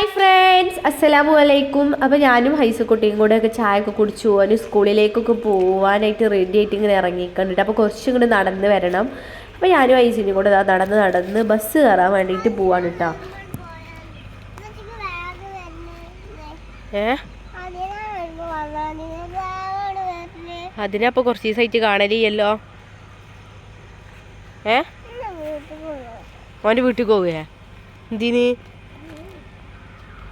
Hi friends അസ്സലാമു അലൈക്കും അപ്പോൾ ഞാനും ഹൈസക്കുട്ടിയും കൂടെ ഒക്കെ ചായ ഒക്കെ കുടിച്ചു. പോകാനും സ്കൂളിലേക്കൊക്കെ പോകാനായിട്ട് റെഡി ആയിട്ട് ഇങ്ങനെ ഇറങ്ങിക്കണ്ടിട്ട്. അപ്പോൾ കുറച്ചും ഇങ്ങോട്ട് നടന്ന് വരണം. അപ്പോൾ ഞാനും ഹൈസിനും കൂടെ നടന്ന് നടന്ന് ബസ് കയറാൻ വേണ്ടിയിട്ട് പോവാണ് കേട്ടോ ഏ? അതിനപ്പോൾ കുറച്ച് ദിവസമായിട്ട് കാണലിയല്ലോ ഏ? ഓന്റെ വീട്ടിൽ പോവുകയാ എന്തിന്?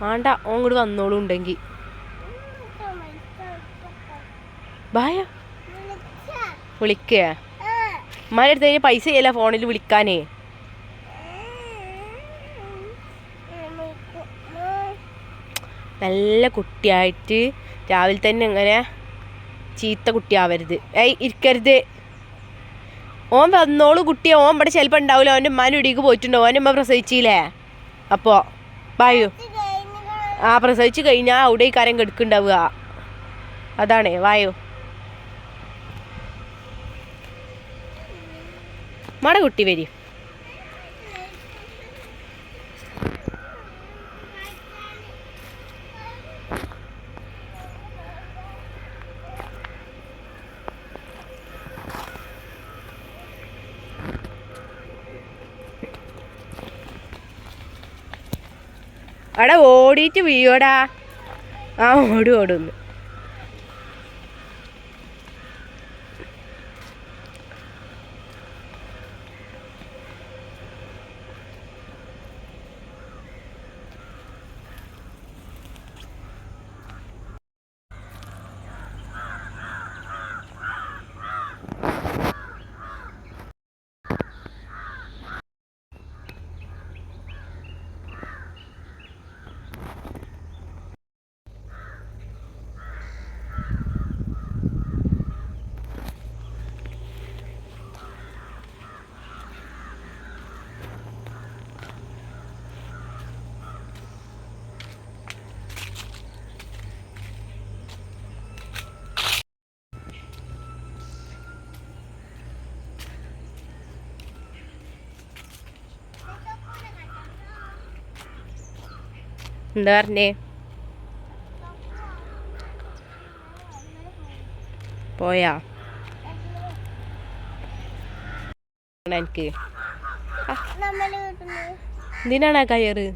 വേണ്ട ഓൻ വന്നോളൂ ഉണ്ടെങ്കിൽ ബായ. വിളിക്കുക ഉമ്മാന്റെ അടുത്ത് പൈസ ചെയ്യല്ല ഫോണിൽ വിളിക്കാനേ. നല്ല കുട്ടിയായിട്ട് രാവിലെ തന്നെ ഇങ്ങനെ ചീത്ത കുട്ടിയാവരുത്. ഏയ് ഇരിക്കരുത്. ഓൻ വന്നോളൂ കുട്ടിയെ. ഓൻ ഇവിടെ ചിലപ്പോൾ ഉണ്ടാവില്ല അവന്റെ ഉമ്മാന്റെ ഇടിക്ക് പോയിട്ടുണ്ടോ? അവന്റെ ഉമ്മ പ്രസവിച്ചില്ലേ? അപ്പോൾ ബായു. ആ പ്രസവിച്ച് കഴിഞ്ഞാൽ അവിടെ ഈ കാര്യം കെടുക്കുണ്ടാവുക അതാണേ വായോ. മട കുട്ടി വരി. അവിടെ ഓടിയിട്ട് വീയോടാ ആ ഓടും ഓടുന്നു എന്താ പറഞ്ഞേ? പോയാ? എനിക്ക്. എന്തിനാണ് കയറ്?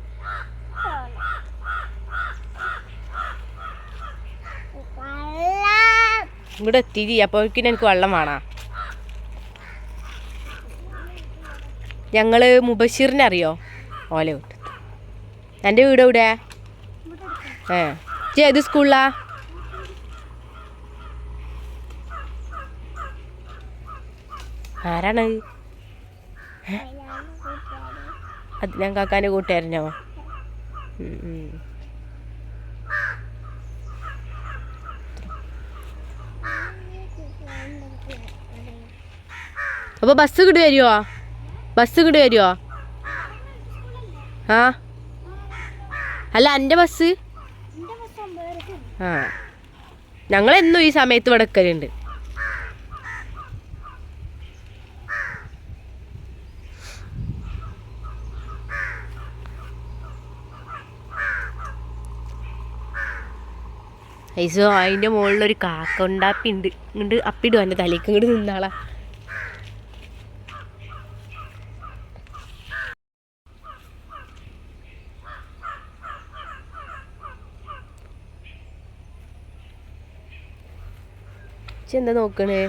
ഇവിടെ എത്തിരി അപ്പോഴേക്കും എനിക്ക് വെള്ളം വേണാ? ഞങ്ങൾ മുബഷീറിനെ അറിയോ? ഓല എന്റെ വീട് എവിടെ ഏ. ഇജ്ജ് ഏത് സ്കൂളിലാ? ആരാണ്? അത് ഞാൻ കാക്കാന്റെ കൂട്ടുകാരനോ. അപ്പോൾ ബസ് ഇങ്ങോട്ട് ബസ് ഇങ്ങോട്ട് ആ? അല്ല എന്റെ ബസ് ആ. ഞങ്ങൾ എന്നും ഈ സമയത്ത് ഇവിടെ നിൽക്കലുണ്ട് ഐസോ അതിന്റെ മുകളിലൊരു കാക്ക ഉണ്ടാപ്പിണ്ട് ഇങ്ങോട്ട് അപ്പിടും എന്റെ തലേക്ക് ഇങ്ങോട്ട് നിന്നാളാ. എന്താ നോക്കണേ?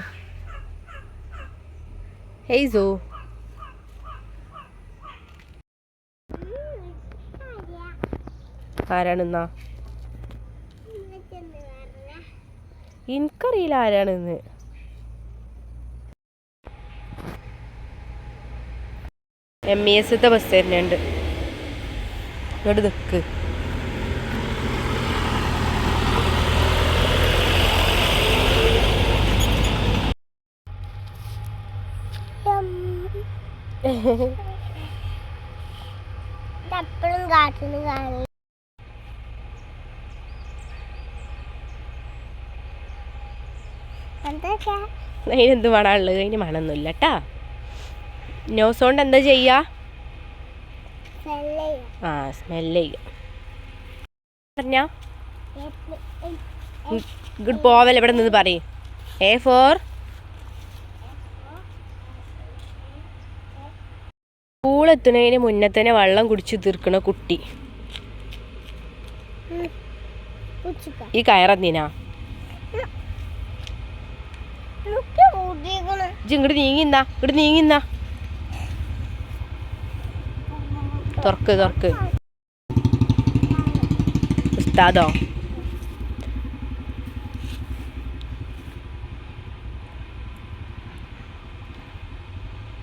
ഹെയ്സോ ആരാണെന്നാ എനിക്കറിയില്ല ആരാണെന്ന് എം ഇ എസ് ബസ് തന്നെയുണ്ട് ഇങ്ങോട്ട് നിൽക്ക് എപ്പോഴും കാട്ടിന് കാണി. അതിനെന്ത് മണമുള്ളത് അതിന് മണമൊന്നുമില്ല കേട്ടാ നോസോണ്ട് എന്താ ചെയ്യാ? ആ സ്മെല്ല് ചെയ്യാം. പറഞ്ഞ? ഗുഡ് പോവൽ എവിടെ നിന്ന് പറയും. എ ഫോർ സ്കൂളെത്തുന്നതിന് മുന്നേ തന്നെ വെള്ളം കുടിച്ച് തീർക്കണ കുട്ടി. ഈ ഇജ്ജ് ഇങ്ങോട്ട് നീങ്ങിന്നാ ഇങ്ങോട്ട് നീങ്ങിന്നാ തുറക്ക് തുറക്ക്. ഉസ്താദോ?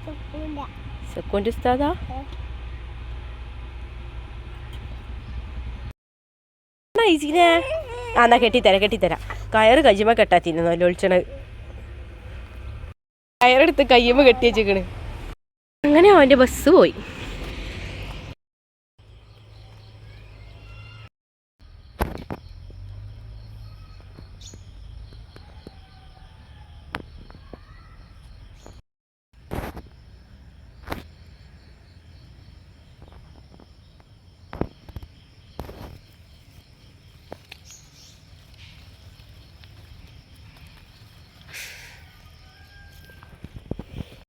തുപ്പില്ല സെക്കൻഡ് ഉസ്താദാ ഈസിനെ ആ എന്നാ കെട്ടിത്തരാം കെട്ടിത്തരാം കയറ് കയ്യുമ്പോ കെട്ടാത്തിരുന്നു ഒളിച്ചണ. കയറെടുത്ത് കയ്യുമ്പോ കെട്ടി വെച്ചേക്കണ്. അങ്ങനെ അവന്റെ ബസ് പോയി.